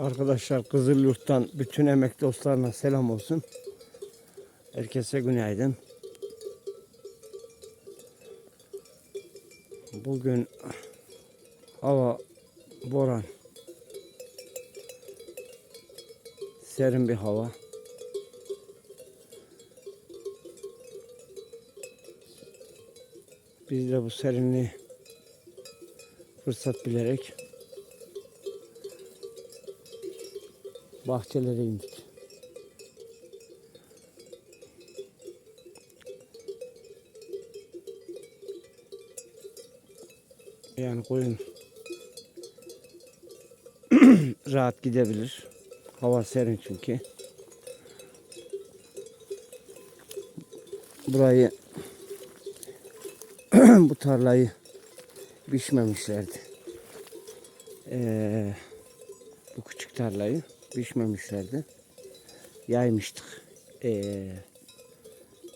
Arkadaşlar Kızılyurt'tan bütün emek dostlarına selam olsun. Herkese günaydın. Bugün hava boran. Serin bir hava. Biz de bu serinliği fırsat bilerek bahçelere indik. Yani koyun rahat gidebilir. Hava serin çünkü. Burayı bu tarlayı biçmemişlerdi. Ee, bu küçük tarlayı biçmemişlerdi. Yaymıştık. Ee,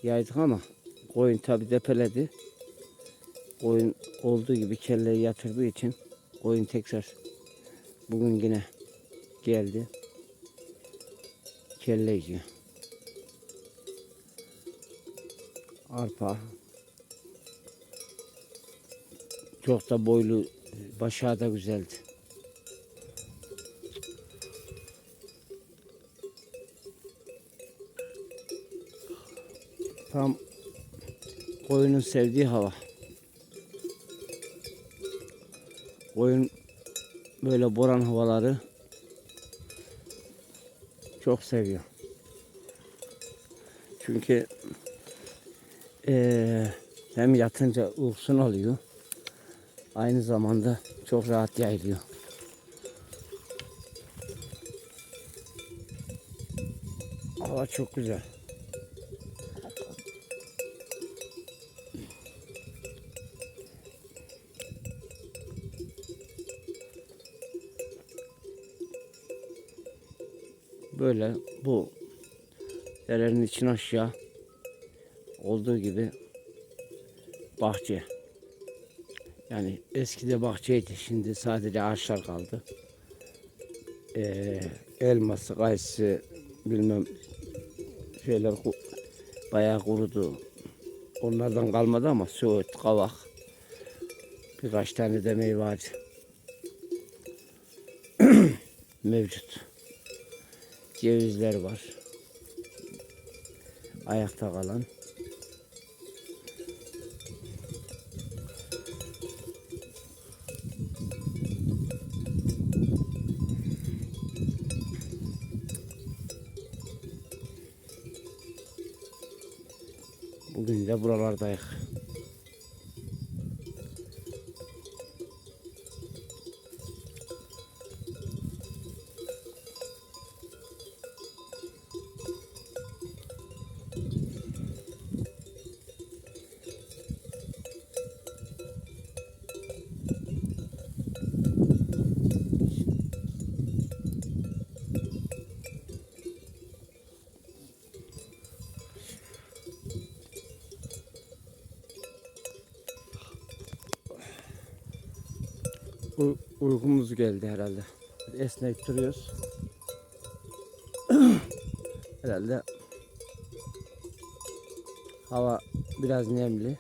yaydık ama koyun tabi depeledi. Koyun olduğu gibi kelleyi yatırdığı için koyun tekrar bugün yine geldi. Kelle yiyor. Arpa. Çok da boylu, başağı da güzeldi. Tam koyunun sevdiği hava. Koyun böyle boran havaları çok seviyor. Çünkü eee, hem yatınca uykusunu alıyor. Aynı zamanda çok rahat yayılıyor. Hava çok güzel. Böyle bu derenin için aşağı olduğu gibi bahçe. Yani eskide bahçeydi. Şimdi sadece ağaçlar kaldı. Ee, elması, kayısı bilmem şeyler bayağı kurudu. Onlardan kalmadı ama söğüt, kavak birkaç tane de meyve ağacı mevcut. Cevizler var. Ayakta kalan. Bugün de buralardayız. U- uykumuz geldi herhalde. Esneyip duruyoruz. herhalde hava biraz nemli.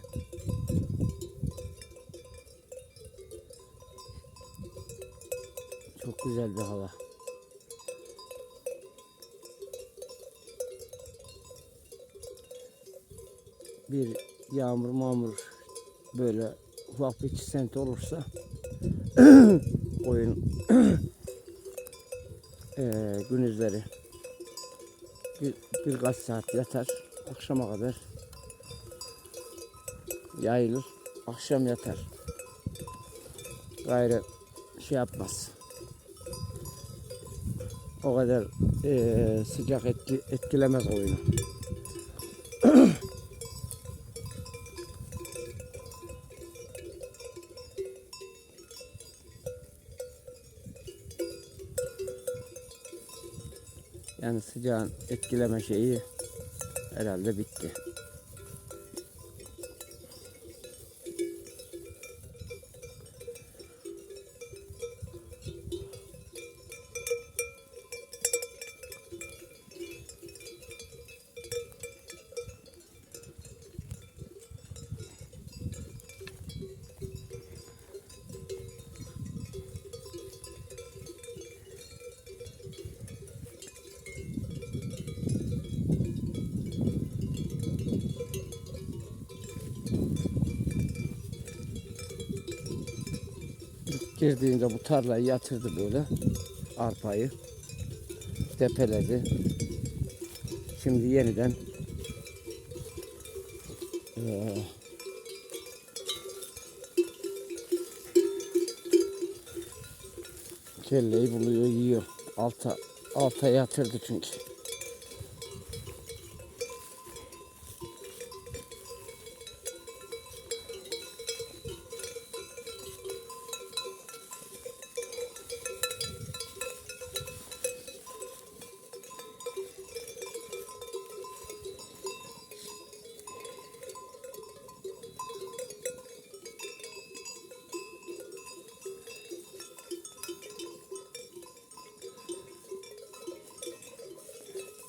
Çok güzel bir hava. Bir yağmur mağmur böyle ufak bir çisenti olursa oyun. Eee gündüzleri bir, birkaç saat yatar akşama kadar yayılır akşam yatar. Gayrı şey yapmaz. O kadar eee, sıcak etki, etkilemez oyunu Yani sıcağın etkileme şeyi herhalde bitti. Girdiğinde bu tarlayı yatırdı böyle. Arpayı. Depeledi. Şimdi yeniden eee, kelleyi buluyor yiyor. Alta alta yatırdı çünkü.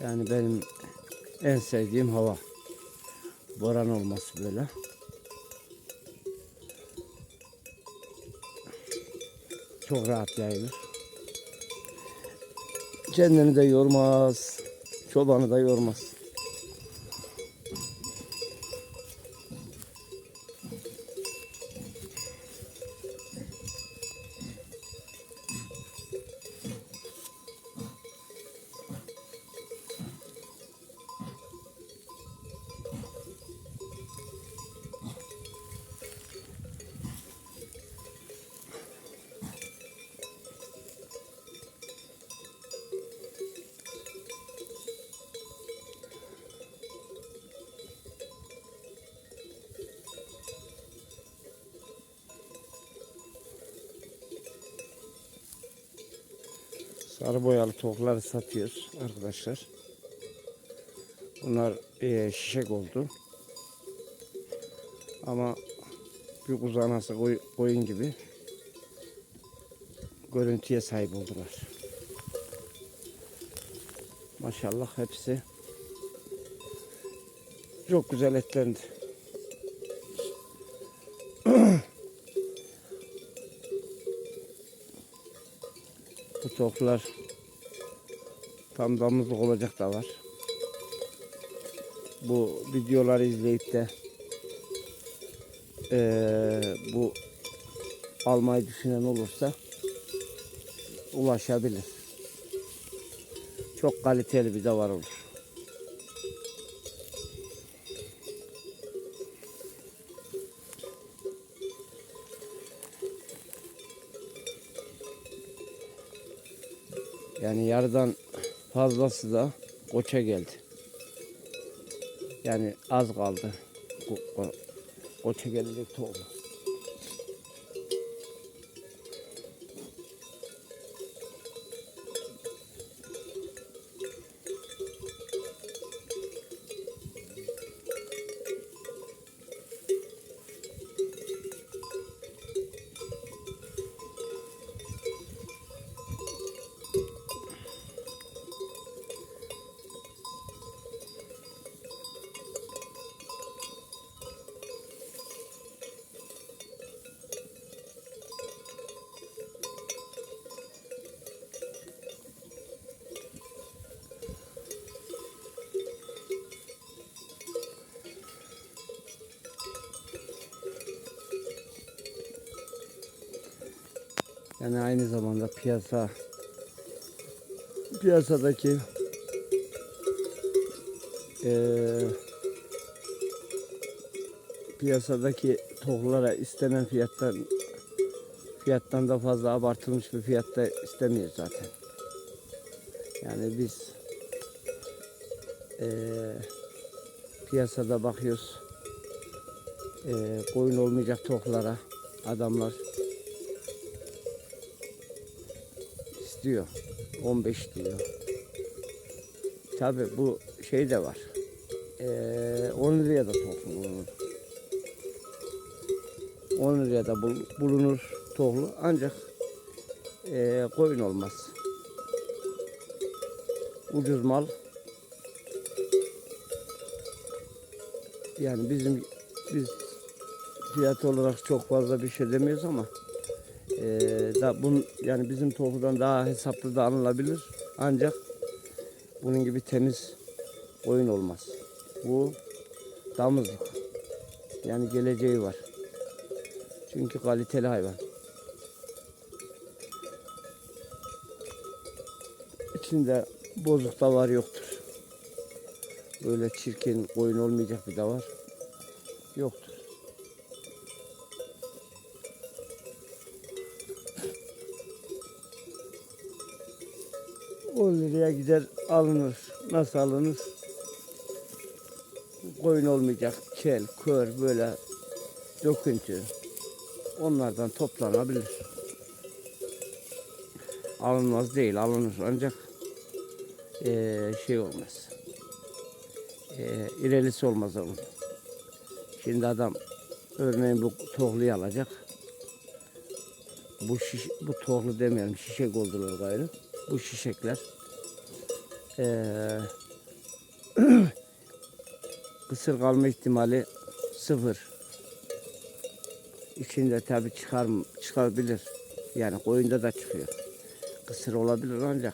Yani benim en sevdiğim hava. Boran olması böyle. Çok rahat yayılır. Kendini de yormaz. Çobanı da yormaz. Sarı boyalı tavukları satıyoruz arkadaşlar. Bunlar eee, şişek oldu. Ama bir kuzanası koy, koyun gibi görüntüye sahip oldular. Maşallah hepsi çok güzel etlendi. Tavuklar tam damızlık olacak da var. Bu videoları izleyip de eee, bu almayı düşünen olursa ulaşabilir. Çok kaliteli bir davar olur. Yani yarıdan fazlası da koça geldi. Yani az kaldı. Bu ko- koça gelecek tohum. Yani aynı zamanda piyasa piyasadaki eee piyasadaki tohumlara istenen fiyattan fiyattan da fazla abartılmış bir fiyatta istemiyor zaten. Yani biz eee, piyasada bakıyoruz eee koyun olmayacak toklara adamlar istiyor. 15 diyor. Tabi bu şey de var. Eee 10 liraya da tohum bulunur. 10 liraya da bul- bulunur tohlu ancak eee koyun olmaz. Ucuz mal. Yani bizim biz fiyat olarak çok fazla bir şey demiyoruz ama ee, da bunun yani bizim tohudan daha hesaplı da alınabilir. Ancak bunun gibi temiz oyun olmaz. Bu damızlık. Yani geleceği var. Çünkü kaliteli hayvan. İçinde bozuk da var yoktur. Böyle çirkin oyun olmayacak bir de var. Yoktur. 10 liraya gider alınır. Nasıl alınır? Koyun olmayacak. Kel, kör böyle döküntü. Onlardan toplanabilir. Alınmaz değil, alınır ancak eee, şey olmaz. Eee irelisi olmaz onun. Şimdi adam örneğin bu tohluyu alacak. Bu şiş, bu tohlu demeyelim şişek oldular gayrı. Bu şişekler eee kısır kalma ihtimali sıfır. İçinde tabi çıkar çıkabilir. Yani koyunda da çıkıyor. Kısır olabilir ancak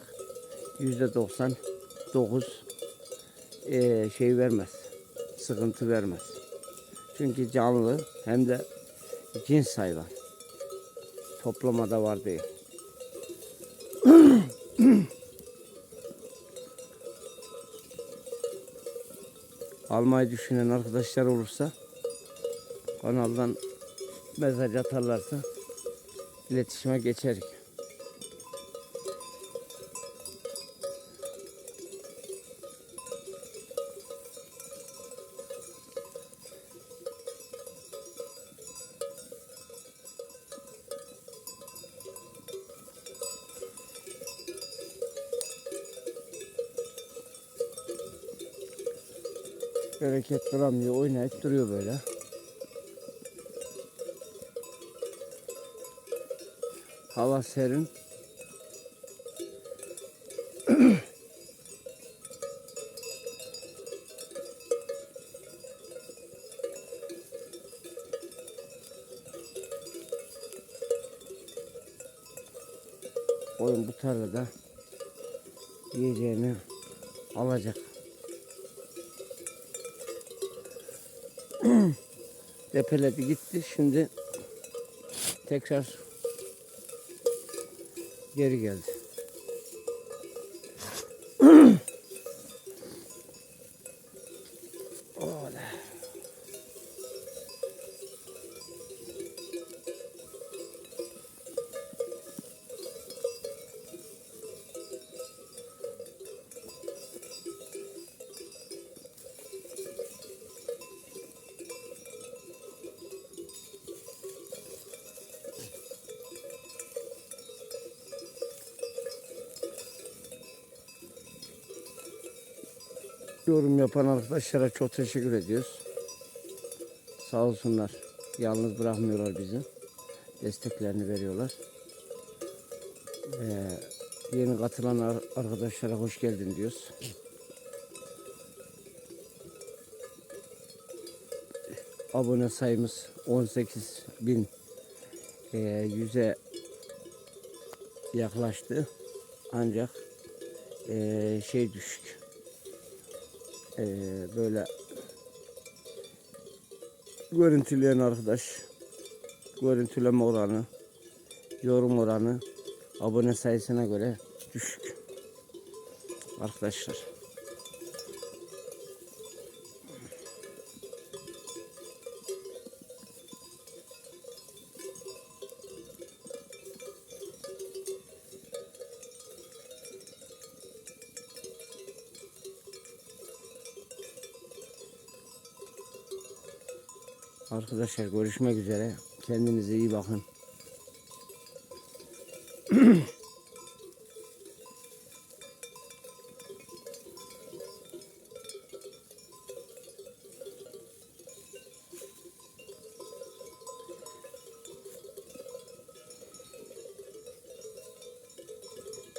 yüzde doksan dokuz eee, şey vermez. Sıkıntı vermez. Çünkü canlı hem de cins hayvan. Toplamada var değil. almayı düşünen arkadaşlar olursa kanaldan mesaj atarlarsa iletişime geçerik. Bereket duramıyor, oynayıp duruyor böyle. Hava serin. Oyun bu tarlada yiyeceğini alacak. depeledi gitti. Şimdi tekrar geri geldi. Yorum yapan arkadaşlara çok teşekkür ediyoruz. Sağ olsunlar. Yalnız bırakmıyorlar bizi. Desteklerini veriyorlar. Ee, yeni katılan ar- arkadaşlara hoş geldin diyoruz. Abone sayımız 18 bin ee, yüze yaklaştı. Ancak ee, şey düşük. Ee, böyle görüntüleyen arkadaş görüntüleme oranı yorum oranı abone sayısına göre düşük arkadaşlar. Arkadaşlar görüşmek üzere. Kendinize iyi bakın.